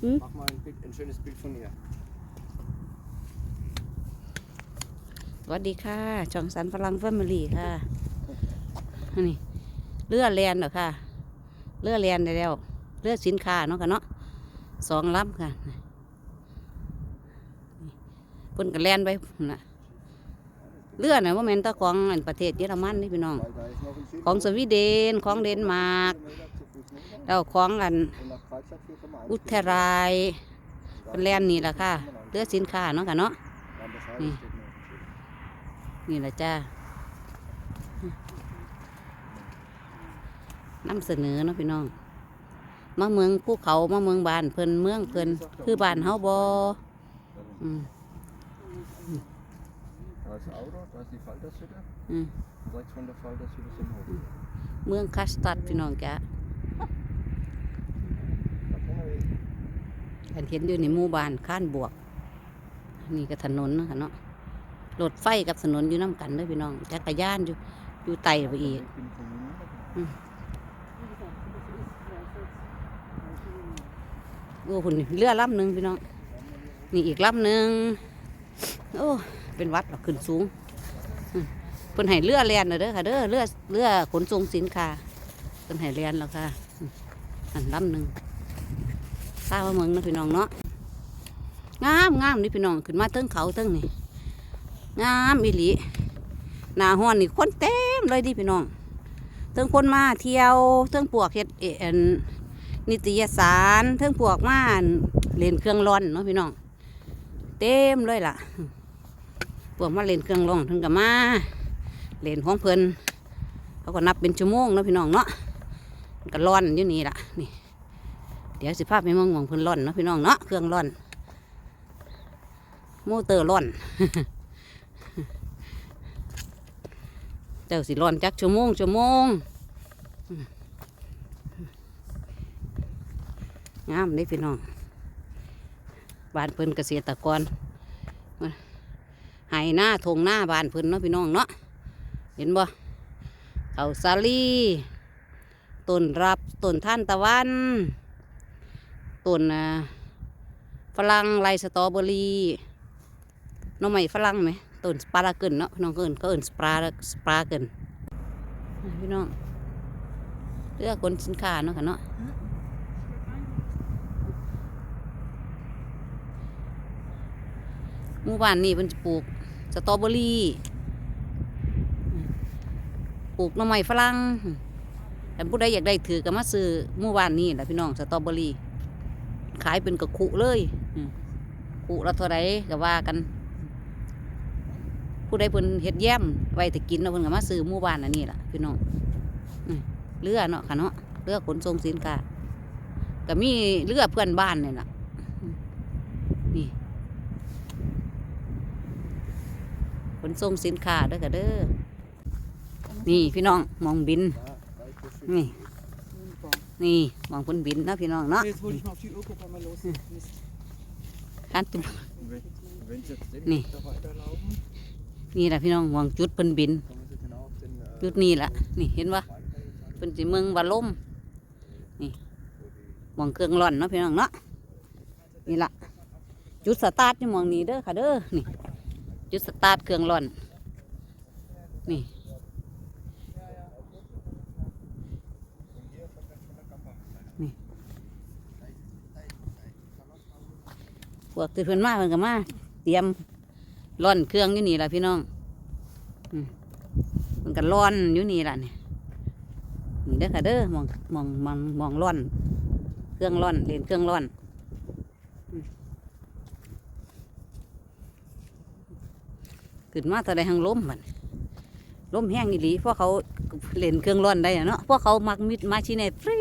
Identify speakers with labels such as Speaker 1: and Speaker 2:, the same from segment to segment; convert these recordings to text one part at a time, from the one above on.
Speaker 1: Hm?
Speaker 2: Mach mal ein, Bild, ein schönes Bild von ihr.
Speaker 1: สวัสดีค่ะ ช่องสันฝรั่งแฟมิลี่ค่ะ นี่เรือแลนเหรอค่ะเรือแลนได้แล้วเรือสินค้าเนาะค่ะเนาะสองลำค่ะนี่เพิ่นก็แลนไปพุ่นน่ะเรือน่ะว่าแม่นแตะของอันประเทศเยอรมันนี่พี่น้อง
Speaker 2: Weil da ist noch ein Schiff.
Speaker 1: ของสวีเดนของเดนมาร์ก แล้วของอัน
Speaker 2: Und nach Kreuzstadt 4,1
Speaker 1: อุทรายเป็นแลนนี่แหละค่ะเรือสินค้าเนาะค่ะเนาะ
Speaker 2: An der Seite
Speaker 1: Hm.
Speaker 2: steht noch ein Schiff.
Speaker 1: นี่แหละจ้านำเสนอเนาะพี่น้องมาเมืองภูเขามาเมืองบ้านเพิ่นเมืองเพิ่นคือบ้านเฮาบ่อืม
Speaker 2: Da ist Aura, da ist die Faltershütte.
Speaker 1: อืม
Speaker 2: Rechts von der Faltershütte sind Hof.
Speaker 1: เมืองคัสตัดพี่น้องจ้ะ อันเห็นอยู่ในหมู่บ้านข้านบวก นี่ก็ถนนนะค่ะเนาะรถไฟกับถนนอยู่น้ำกันเด้อพี่น้องจักรยานอยู่อยู่ไต่ไปอีกโอ้คุณเรือลำหนึ่งพี่น้องนี่อีกลำหนึ่งโอ้เป็นวัดหรอขึ้นสูงเพิ่นให้เรือแลนนะเด้อค่ะเด้อเรือเรือขนส่งสินค้าเพิ่นให้แลนแล้วค่ะอืมอันลำหนึ่ง ข้าวเมืองนะพี่น้องเนาะงามงามนี่พี่น้องขึ้นมาเทิงเขาเทิงนี่งามอีหลีหนาห้อนนี่คนเต็มเลยดิพี่น้องเทิงคนมาเที่ยวเทิงปวกเฮ็ดเอ็นนิตยสารเทิงพวกมาเล่นเครื่องร้อนเนาะพี่น้องเต็มเลยล่ะพวกมาเล่นเครื่องร้อนเพิ่งกับมาเล่นของเพิ่นเขาก็นับเป็นชั่วโมงเนาะพี่น้องเนาะมันก็ร้อนอยู่นี่ล่ะนี่ เดี๋ยวสิภาพไปมองมองพิ่นร้อนเนาะพี่น้องเนาะเครื่องร้อนโมเตอร์ร้อน เจ้าสิร้อนจักชั่วโมงชั่วโมงงามเลยพี่น้องบ้านเพิ่นเกษตรกรไห้หน้าทงหน้าบ้านเพิ่นเนาะพี่น้องเนาะเห็นบ่เขาวสาลีต้นรับต้นท่านตะวัน ต้นอ่าฝรั่งไรสตรอเบอรี่น้องใหม่ฝรั่งไหมต้นสปาราเกินเนาะพี่น้องเกินก็เอินสปาราสปาราเกินพี่น้องเลือกคนสินค้าเนาะค่ะเนาะหมู่บ้านนี่เพิ่นจะปลูกสตรอเบอรี่ปลูกน่อไม้ฝรั่งแต่ผู้ใดอยากได้ถือก็มาซื้อหมู่บ้านนี่แหละพี่น้องสตรอเบอรี่ ขายเป็นกระคุเลยคุละเท่าไรก็ว่ากัน ผู้ใดเพิ่นเฮ็ดแย้มไว้แต่กินแล้วเพิ่นก็มาซื้อหมู่บ้านอันนี้ล่ะพี่น้องเรือเนาะค่ะเนาะเรือขนส่งสินค้าก็มีเรือเพื่อนบ้านนี่ล่ะนี่ขนส่งสินค้าด้อค่ะเด้อนี่พี่น้องมองบินนี่ นี่มองเพิ่นบินนะพี่น้องเนาะ
Speaker 3: Jetzt hole ich mal auf die Uhr, guck mal los. Mist.
Speaker 1: การตุ
Speaker 2: Und wenn, wenn Sie jetzt den
Speaker 1: Nee.
Speaker 2: da weiterlaufen,
Speaker 1: นี่แหละพี่น้องมองจุดเพิ่นบิน
Speaker 2: kommen Sie genau auf den äh,
Speaker 1: จุดนี้แหละนี่เห็นปะเพิ่นสิเมืองวาลมนี่มองเครื่องร่อนเนาะพี่น้องเนาะ นี่ละจุดสตาร์ทอยู่หมองนี้เด้อค่ะเด้อ นี่ จุดสตาร์ทเครื่องร่อน นี่นี่ วกที่เพิ่นมาเพิ่นก็มาเตรียมร่อนเครื่องอยู่นี่ล่ะพี่น้องมันก็ร้อนอยู่นี่ล่ะนี่นี่เด้อค่ะเด้อมองมองมองมองร้อน เครื่องร้อนเรียนเครื่องร้อนอืมขึ้นมาแต่ใดหังล้มมันล้มแห้งอีหลีเพราะเขาเล่นเครื่องร้อนได้อะเนาะเพราะเขามักมิดมาชิเนตฟรี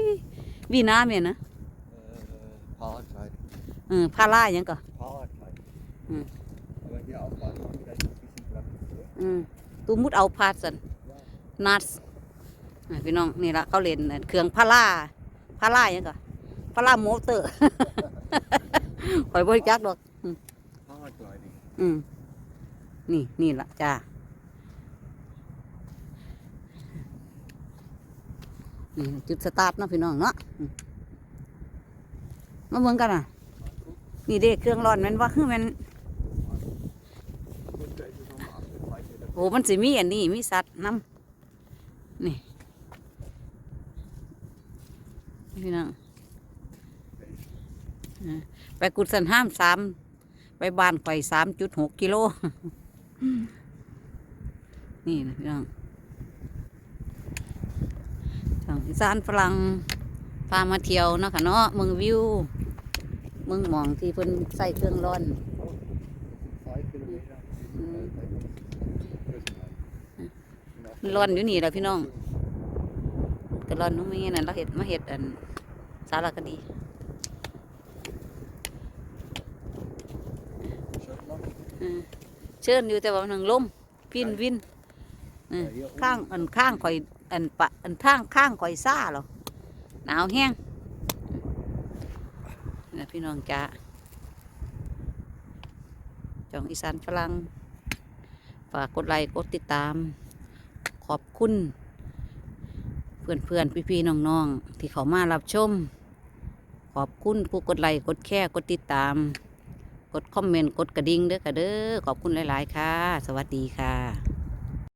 Speaker 1: วีน้ำเนี่ยนะ
Speaker 2: äh, Fahrradkleidung.
Speaker 1: เออพาร่าหยังก็
Speaker 2: Fahrradkleidung.
Speaker 1: Hm.
Speaker 2: Aber hier auf Balkon vielleicht ein bisschen Platz.
Speaker 1: อืมตูมุดเอาพาดสันนัสอ่าพี่น้องนี่ละเขาเล่นเครื่องพาร่าพาร่าหยังก็พาร่าโมเตอร์ข่อยบริจักดอก
Speaker 2: Fahrradkleidung.
Speaker 1: อืมนี่นี่ละจ้านี่จุดสตาร์ทเนาะพี่น้องเนาะอืมมาเบิ่งกันอะ นี่เด้เครื่องร้อนมันว่าคือมันโอ้มันสิมีอันนี้มีสัตว์น้ำนี่นี่พี่น้องอ่าไปกุดสันห้ามสามไปบ้านไข่สามจุดหกกิโล นี่นะพี่น้องทางอีสานฝรั่งพามาเที่ยวนะคะเนาะเมืองวิว เมืองหมองที่เพิ่นใส่เครื่องร้อน
Speaker 2: Vijf kilometer.
Speaker 1: Mm. ร้อนอยู่นี่แหละพี่น้องก็ร้อนนู้นไม่นั่นเราเห็ดมาเห็ดอันสารคดีเออเชิญอยู่แต่ว่ามันหนึ่งลมพินวินเออข้างอันข้างข่อยอันปะอันทางข้างข่อยซ่าหรอหนาวแห้งนี่ พี่น้องจ้าจองอีสานฝรั่งฝากกดไลค์กดติดตาม ขอบคุณ เพื่อนเพื่อนพี่พี่ๆน้องๆที่เขามารับชม ขอบคุณผู้กดไลค์กดแค่กดติดตาม กดคอมเมนต์กดกระดิ่งเด้อค่ะเด้อขอบคุณหลาย ๆ ค่ะ สวัสดีค่ะ